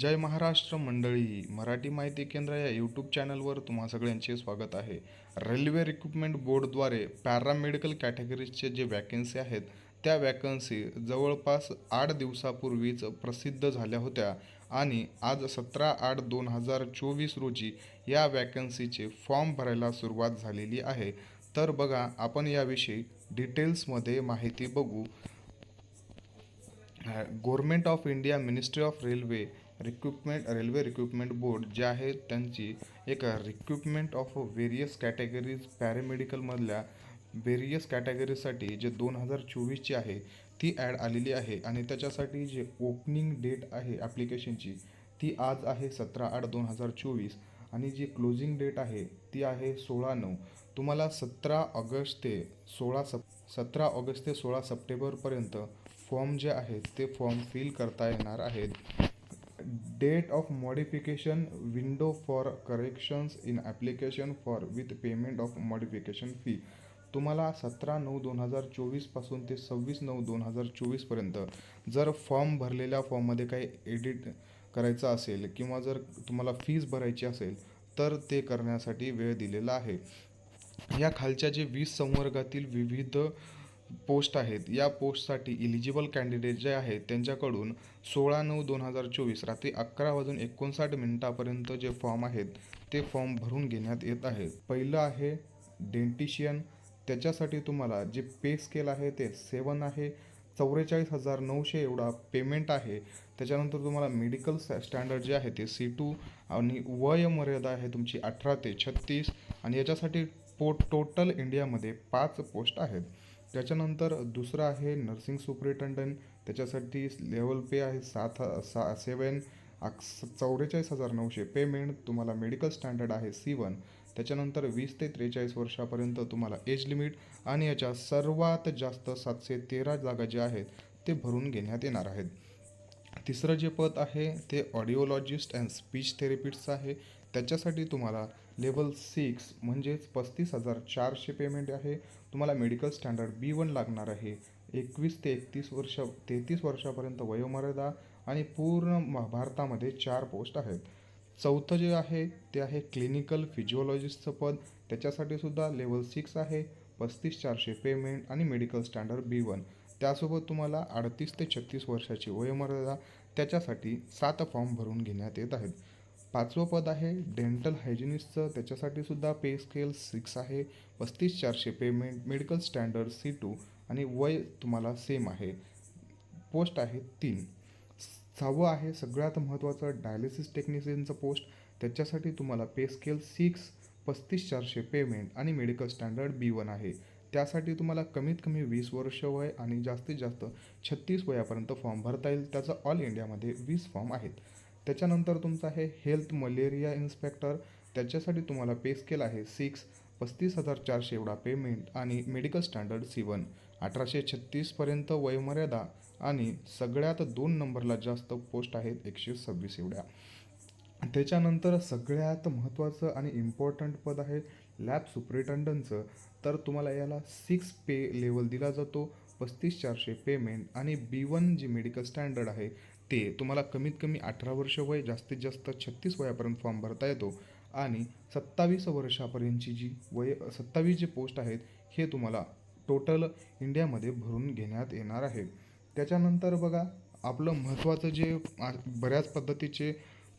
जय महाराष्ट्र मंडळी मराठी माहिती केंद्र या यूट्यूब चॅनलवर तुम्हा सगळ्यांचे स्वागत आहे. रेल्वे रिक्रुटमेंट बोर्डद्वारे पॅरामेडिकल कॅटेगरीजचे जे वॅकन्सी आहेत त्या वॅकन्सी जवळपास आठ दिवसापूर्वीच प्रसिद्ध झाल्या होत्या आणि आज सतरा आठ दोन हजार चोवीस रोजी या वॅकन्सीचे फॉर्म भरायला सुरुवात झालेली आहे. तर बघा आपण याविषयी डिटेल्समध्ये माहिती बघू. Government of India ministry of railway recruitment railway recruitment board जे आहे त्यांची एक रिक्रुटमेंट ऑफ व्हेरियस कॅटेगरीज पॅरामेडिकलमधल्या व्हेरियस कॅटेगरीसाठी जे दोन हजार चोवीसची आहे ती ॲड आलेली आहे. आणि त्याच्यासाठी जे ओपनिंग डेट आहे ॲप्लिकेशनची ती आज आहे सतरा आठ दोन हजार चोवीस. आणि जी क्लोजिंग डेट आहे ती आहे सोळा नऊ. तुम्हाला सतरा ऑगस्ट ते सोळा सप सतरा ऑगस्ट ते सोळा सप्टेंबरपर्यंत फॉर्म जे आहेत ते फॉर्म फिल करता येणार आहेत. Date of modification window for corrections in application for with payment of modification fee तुम्हाला सतरा नऊ दोन हजार चोवीसपासून ते सव्वीस नऊ दोन हजार चोवीसपर्यंत जर फॉर्म भरलेल्या फॉर्ममध्ये काही एडिट करायचं असेल किंवा जर तुम्हाला फीज भरायची असेल तर ते करण्यासाठी वेळ दिलेला आहे. या खालच्या जे वीस संवर्गातील विविध पोस्ट आहेत. या पोस्टसाठी इलिजिबल कॅन्डिडेट जे आहेत त्यांच्याकडून सोळा नऊ दोन हजार चोवीस रात्री अकरा वाजून एकोणसाठ मिनिटापर्यंत जे फॉर्म आहेत ते फॉर्म भरून घेण्यात येत आहे पहिलं आहे डेंटिशियन त्याच्यासाठी तुम्हाला जे पे स्केल आहे ते सेवन आहे. चौवेचाळीस हजार नऊशे एवढा पेमेंट आहे. त्याच्यानंतर तुम्हाला मेडिकल स्टँडर्ड जे आहे ते सी टू आणि वय मर्यादा आहे तुमची अठरा ते छत्तीस. आणि याच्यासाठी पो टोटल इंडियामध्ये पाच पोस्ट आहेत. त्याच्यानंतर दुसरं आहे नर्सिंग सुपरिटेंडंट. त्याच्यासाठी लेवल पे आहे सात सा सेवन चौवेचाळीस हजार नऊशे. पेमेंट तुम्हाला मेडिकल स्टँडर्ड आहे सी वन. त्याच्यानंतर वीस ते त्रेचाळीस वर्षापर्यंत तुम्हाला एज लिमिट आणि याच्या सर्वात जास्त सातशे तेरा जागा ज्या आहेत ते भरून घेण्यात येणार आहेत. तिसरं जे पद आहे ते ऑडिओलॉजिस्ट अँड स्पीच थेरपिस्टचं आहे. त्याच्यासाठी तुम्हाला लेवल सिक्स म्हणजेच पस्तीस हजार चारशे पेमेंट आहे. तुम्हाला मेडिकल स्टँडर्ड बी वन लागणार आहे. एकवीस ते एकतीस वर्ष तेहतीस वर्षापर्यंत वयोमर्यादा आणि पूर्ण भारतामध्ये चार पोस्ट आहेत. चौथं जे आहे ते आहे क्लिनिकल फिजिओलॉजिस्टचं पद. त्याच्यासाठी सुद्धा लेवल सिक्स आहे. पस्तीस चारशे पेमेंट आणि मेडिकल स्टँडर्ड बी वन. त्यासोबत तुम्हाला अडतीस ते छत्तीस वर्षाची वयोमर्यादा. त्याच्यासाठी सात फॉर्म भरून घेण्यात येत आहेत. पाचवं पद आहे डेंटल हायजिनिस्टचं त्याच्यासाठी सुद्धा पे स्केल सिक्स आहे. पस्तीस चारशे payment medical standard C two आणि वय तुम्हाला सेम आहे. पोस्ट आहे तीन. सहावं आहे सगळ्यात महत्त्वाचं डायलिसिस टेक्निशियनचं पोस्ट त्याच्यासाठी तुम्हाला पे स्केल सिक्स पस्तीस चारशे पेमेंट आणि मेडिकल स्टँडर्ड बी वन आहे. त्यासाठी तुम्हाला कमीत कमी वीस वर्ष वय आणि जास्तीत जास्त छत्तीस वयापर्यंत फॉर्म भरता येईल. त्याचा ऑल इंडियामध्ये वीस फॉर्म आहेत. त्याच्यानंतर तुमचं आहे हेल्थ मलेरिया इन्स्पेक्टर. त्याच्यासाठी तुम्हाला पे स्केल आहे सिक्स पस्तीस हजार चारशे एवढा पेमेंट आणि मेडिकल स्टँडर्ड सी वन अठराशे छत्तीसपर्यंत वयोमर्यादा आणि सगळ्यात दोन नंबरला जास्त पोस्ट आहेत एकशे सव्वीस एवढ्या. त्याच्यानंतर सगळ्यात महत्त्वाचं आणि इम्पॉर्टंट पद आहे लॅब सुपरिटेंडंटचं. तर तुम्हाला याला सिक्स पे लेवल दिला जातो पस्तीस चारशे पेमेंट आणि बी वन जी मेडिकल स्टँडर्ड आहे ते तुम्हाला कमीत कमी अठरा वर्ष वय जास्तीत जास्त छत्तीस वयापर्यंत फॉर्म भरता येतो आणि सत्तावीस वर्षापर्यंतची जी वय सत्तावीस जे पोस्ट आहेत हे तुम्हाला टोटल इंडियामध्ये भरून घेण्यात येणार आहे. त्याच्यानंतर बघा आपलं महत्त्वाचं जे बऱ्याच पद्धतीचे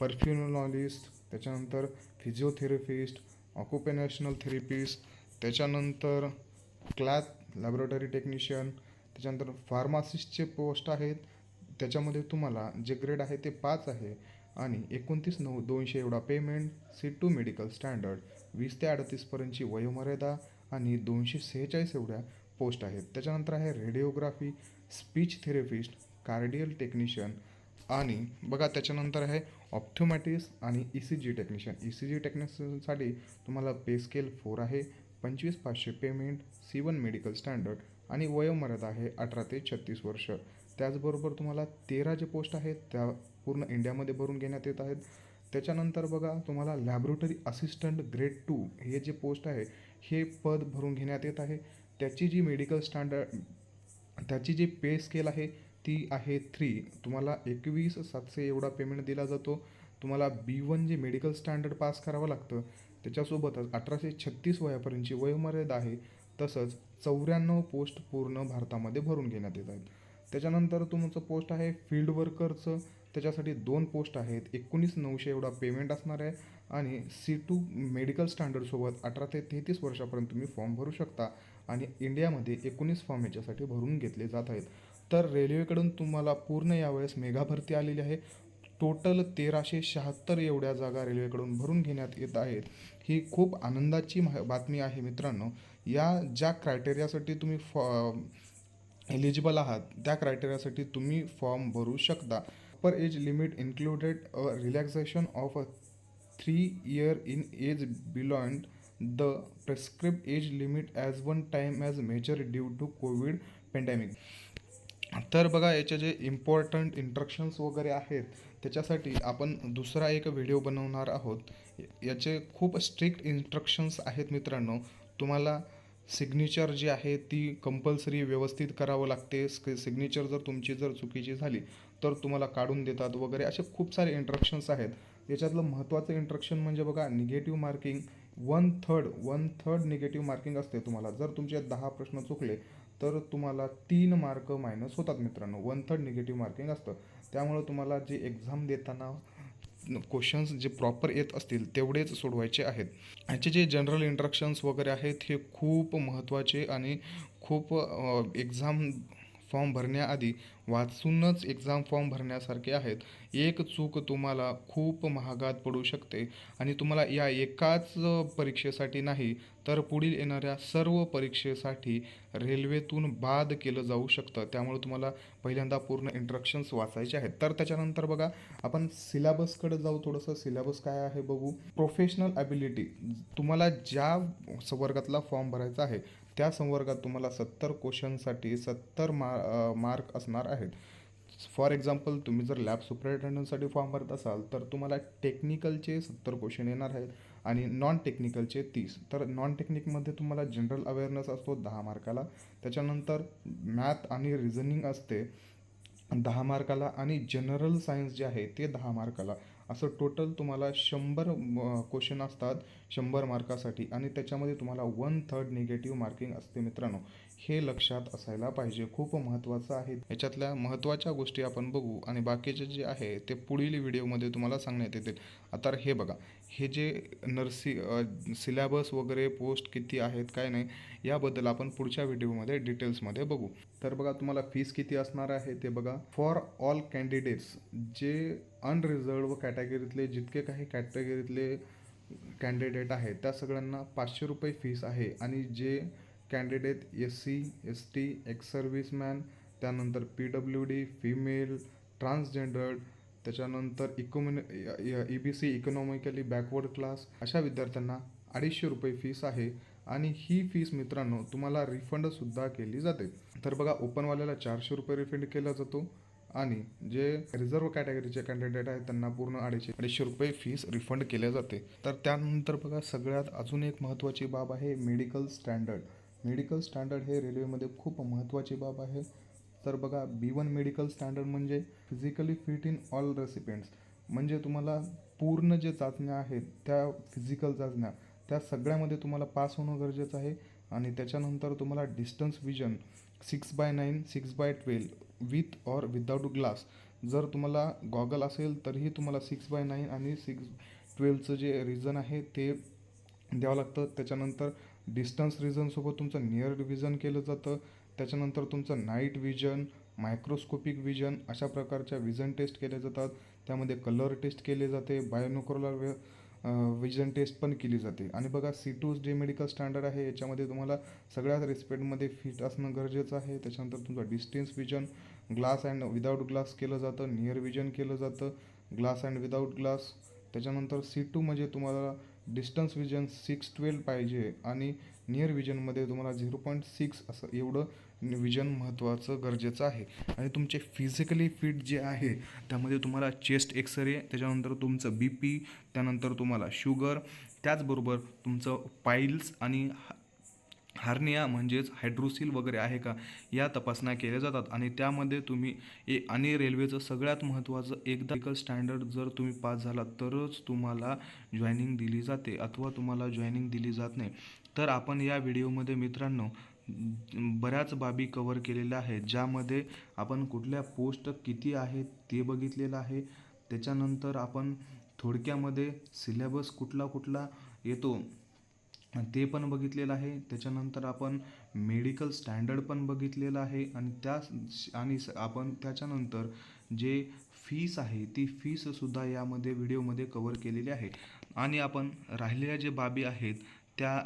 परफ्युनॉलिस्ट त्याच्यानंतर फिजिओथेरपिस्ट ऑक्युपेनॅशनल थेरपिस्ट त्याच्यानंतर क्लॅथ लॅबोरेटरी टेक्निशियन त्याच्यानंतर फार्मासिस्टचे पोस्ट आहेत त्याच्यामध्ये तुम्हाला जे ग्रेड आहे ते पाच आहे आणि एकोणतीस नऊ दोनशे एवढा payment C two medical standard वीस ते अडतीसपर्यंतची वयोमर्यादा आणि दोनशे सेहेचाळीस एवढ्या पोस्ट आहेत. त्याच्यानंतर आहे radiography speech therapist cardiac technician आणि बघा त्याच्यानंतर आहे ऑप्थोमॅटिस आणि E C G technician E C G टेक्निशियनसाठी तुम्हाला पे स्केल फोर आहे पंचवीस पाचशे payment C one medical standard आणि वयोमर्यादा आहे अठरा ते छत्तीस वर्ष. त्याचबरोबर तुम्हाला तेरा जे पोस्ट आहेत त्या पूर्ण इंडियामध्ये भरून घेण्यात येत आहेत. त्याच्यानंतर बघा तुम्हाला लॅबोरेटरी असिस्टंट ग्रेड टू हे जे पोस्ट आहे हे पद भरून घेण्यात येत आहे. त्याची जी मेडिकल स्टँडर्ड त्याची जी पे स्केल आहे ती आहे थ्री तुम्हाला एकवीस सातशे एवढा पेमेंट दिला जातो. तुम्हाला बी वन जे मेडिकल स्टँडर्ड पास करावं लागतं त्याच्यासोबतच अठराशे छत्तीस वयापर्यंतची वयोमर्यादा आहे तसंच चौऱ्याण्णव पोस्ट पूर्ण भारतामध्ये भरून घेण्यात येत आहेत. त्याच्यानंतर तुमचं पोस्ट आहे फील्ड वर्करचं त्याच्यासाठी दोन पोस्ट आहेत. एकोणीस नऊशे एवढा पेमेंट असणार आहे आणि सी टू मेडिकल स्टँडर्डसोबत अठरा ते तेहतीस वर्षापर्यंत तुम्ही फॉर्म भरू शकता आणि इंडियामध्ये एकोणीस फॉर्म याच्यासाठी भरून घेतले जात आहेत. तर रेल्वेकडून तुम्हाला पूर्ण यावेळेस मेगा भरती आलेली आहे. टोटल तेराशे शहात्तर एवढ्या जागा रेल्वेकडून भरून घेण्यात येत आहेत. ही खूप आनंदाची बातमी आहे मित्रांनो. या ज्या क्रायटेरियासाठी तुम्ही फॉ एलिजिबल आहात त्या क्रायटेरियासाठी तुम्ही फॉर्म भरू शकता. Per age limit included a relaxation of a three year in age beyond the prescribed age limit as one time as measure due to COVID pandemic तर बघा याचे जे इम्पॉर्टंट इंट्रक्शन्स वगैरे आहेत त्याच्यासाठी आपण दुसरा एक व्हिडिओ बनवणार आहोत. याचे खूप स्ट्रिक्ट इन्स्ट्रक्शन्स आहेत मित्रांनो. तुम्हाला सिग्नेचर जी आहे ती कंपल्सरी व्यवस्थित करावं लागते. सिग्नेचर जर तुमची जर चुकीची झाली तर तुम्हाला काढून देतात वगैरे. असे खूप सारे इंट्रक्शन्स आहेत. याच्यातलं महत्त्वाचं इंट्रक्शन म्हणजे बघा negative marking one third one third negative marking असते तुम्हाला. जर तुमचे दहा प्रश्न चुकले तर तुम्हाला तीन मार्क मायनस होतात मित्रांनो. वन थर्ड निगेटिव्ह मार्किंग असतं. त्यामुळं तुम्हाला जे एक्झाम देताना क्वेश्चन्स जे प्रॉपर येत असतील तेवढेच सोडवायचे आहेत. याचे जे जनरल इंट्रक्शन्स वगैरे आहेत हे खूप महत्त्वाचे आणि खूप एक्झाम फॉर्म भरण्याआधी वाचूनच एक्झाम फॉर्म भरण्यासारखे आहेत. एक चूक तुम्हाला खूप महागात पडू शकते आणि तुम्हाला या एकाच परीक्षेसाठी नाही तर पुढील येणाऱ्या सर्व परीक्षेसाठी रेल्वेतून बाद केलं जाऊ शकतं. त्यामुळे तुम्हाला पहिल्यांदा पूर्ण इंट्रक्शन्स वाचायचे आहेत. तर त्याच्यानंतर बघा आपण सिलेबसकडे जाऊ थोडंसं. सिलेबस काय आहे बघू. प्रोफेशनल ॲबिलिटी तुम्हाला ज्या वर्गातला फॉर्म भरायचा आहे त्या संवर्गात तुम्हाला सत्तर क्वेश्चनसाठी सत्तर मा मार्क असणार आहेत. फॉर एक्झाम्पल तुम्ही जर लॅब सुपरिटेंडंटसाठी फॉर्म भरत असाल तर तुम्हाला टेक्निकलचे सत्तर क्वेश्चन येणार आहेत आणि नॉन टेक्निकलचे तीस. तर नॉन टेक्निकमध्ये तुम्हाला जनरल अवेअरनेस असतो दहा मार्काला. त्याच्यानंतर मॅथ आणि रिझनिंग असते दहा मार्काला आणि जनरल सायन्स जे आहे ते दहा मार्काला. असं टोटल तुम्हाला शंभर क्वेश्चन असतात शंभर मार्कासाठी आणि त्याच्यामध्ये तुम्हाला वन थर्ड निगेटिव्ह मार्किंग असते मित्रांनो. हे लक्षात असायला पाहिजे. खूप महत्त्वाचं आहे. याच्यातल्या महत्त्वाच्या गोष्टी आपण बघू आणि बाकीचे जे आहे ते पुढील व्हिडिओमध्ये तुम्हाला सांगण्यात येतील. आता हे बघा. हे जे नर्सी सिलॅबस वगैरे पोस्ट किती आहेत काय नाही याबद्दल आपण पुढच्या व्हिडिओमध्ये डिटेल्समध्ये बघू. तर बघा तुम्हाला फीस किती असणार आहे ते बघा. फॉर ऑल कॅन्डिडेट्स जे अनरिझर्व कॅटेगरीतले जितके काही कॅटेगरीतले कॅन्डिडेट आहेत त्या सगळ्यांना पाचशे रुपये फीस आहे. आणि जे candidate S C S T ex serviceman त्यानंतर P W D female transgendered त्याच्यानंतर इकोमि E B C economically backward class अशा विद्यार्थ्यांना अडीचशे रुपये फीस आहे आणि ही फीस मित्रांनो तुम्हाला रिफंडसुद्धा केली जाते. तर बघा ओपनवाल्याला चारशे रुपये रिफंड केला जातो आणि जे रिझर्व कॅटेगरीचे कॅन्डिडेट आहेत त्यांना पूर्ण अडीचशे अडीचशे रुपये फीस रिफंड केले जाते. तर त्यानंतर बघा सगळ्यात अजून एक महत्त्वाची बाब आहे मेडिकल स्टँडर्ड मेडिकल स्टँडर्ड हे रेल्वेमध्ये खूप महत्त्वाची बाब आहे. तर बघा बी वन मेडिकल स्टँडर्ड म्हणजे physically fit in all recipients म्हणजे तुम्हाला पूर्ण जे चाचण्या आहेत त्या फिजिकल चाचण्या त्या सगळ्यामध्ये तुम्हाला पास होणं गरजेचं आहे. आणि त्याच्यानंतर तुम्हाला distance vision six by nine six by twelve with or without glass जर तुम्हाला गॉगल असेल तरीही तुम्हाला सिक्स बाय नाईन आणि सिक्स ट्वेल्वचं जे रिझन आहे ते द्यावं लागतं. त्याच्यानंतर डिस्टन्स रिजनसोबत तुमचं नियर विजन केलं जातं. त्याच्यानंतर तुमचं नाईट विजन मायक्रोस्कोपिक विजन अशा प्रकारच्या विजन टेस्ट केल्या जातात. त्यामध्ये कलर टेस्ट केले जाते. बायोनोक्रोलर विजन टेस्ट पण केली जाते. आणि बघा सी टू जे मेडिकल स्टँडर्ड आहे याच्यामध्ये तुम्हाला सगळ्यात रिस्पेक्टमध्ये फिट असणं गरजेचं आहे. त्याच्यानंतर तुमचं distance vision glass and without glass केलं जातं. नियर विजन केलं जातं. ग्लास अँड विदाऊट ग्लास त्याच्यानंतर सी टू म्हणजे तुम्हाला डिस्टन्स विजन सिक्स ट्वेल्व पाहिजे आणि नियर विजनमध्ये तुम्हाला झिरो पॉईंट सिक्स असं एवढं विजन महत्त्वाचं गरजेचं आहे. आणि तुमचे फिजिकली फिट जे आहे त्यामध्ये तुम्हाला चेस्ट एक्सरे त्याच्यानंतर तुमचं बी पी त्यानंतर तुम्हाला शुगर त्याचबरोबर तुमचं पाईल्स आणि हार्निया म्हणजेच हायड्रोसिल वगैरे आहे का या तपासण्या केल्या जातात. आणि त्यामध्ये तुम्ही ए आणि रेल्वेचं सगळ्यात महत्त्वाचं एकदा स्टँडर्ड जर तुम्ही पास झालात तरच तुम्हाला जॉईनिंग दिली जाते अथवा तुम्हाला जॉईनिंग दिली जात नाही. तर आपण या व्हिडिओमध्ये मित्रांनो बऱ्याच बाबी कवर केलेल्या आहेत ज्यामध्ये आपण कुठल्या पोस्ट किती आहेत ते बघितलेलं आहे. त्याच्यानंतर आपण थोडक्यामध्ये सिलेबस कुठला कुठला येतो ते पण बघितलेलं आहे. त्याच्यानंतर आपण मेडिकल स्टँडर्ड पण बघितलेलं आहे. आणि त्या आणि स- आपण त्याच्यानंतर जे फीस आहे ती फीससुद्धा यामध्ये व्हिडिओमध्ये कवर केलेली आहे. आणि आपण राहिलेल्या जे बाबी आहेत त्या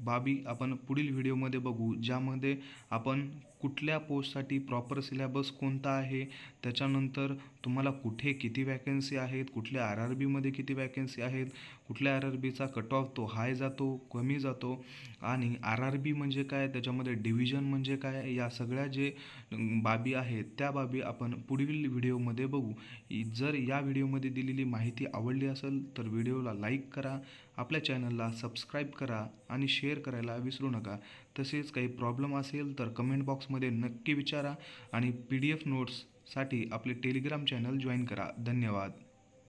बाबी आपण पुढील व्हिडिओमध्ये बघू ज्यामध्ये आपण कुठल्या पोस्टसाठी प्रॉपर सिलेबस कोणता आहे? त्याच्यानंतर तुम्हाला कुठे किती वॅकन्सी आहेत? कुठल्या आर आर बीमध्ये किती वॅकन्सी आहेत? कुठल्या आर आर बीचा कट ऑफ तो हाय जातो कमी जातो? आणि आर आर बी म्हणजे काय? त्याच्यामध्ये डिव्हिजन म्हणजे काय? या सगळ्या जे बाबी आहेत त्या बाबी आपण पुढील व्हिडिओमध्ये बघू. जर या व्हिडिओमध्ये दिलेली माहिती आवडली असेल तर व्हिडिओला लाईक करा. आपल्या चॅनलला सबस्क्राईब करा आणि शेअर करायला विसरू नका. तसेच काही प्रॉब्लेम असेल तर कमेंट बॉक्समध्ये नक्की विचारा आणि पी डी एफ नोट्ससाठी आपले टेलिग्राम चॅनल जॉईन करा. धन्यवाद.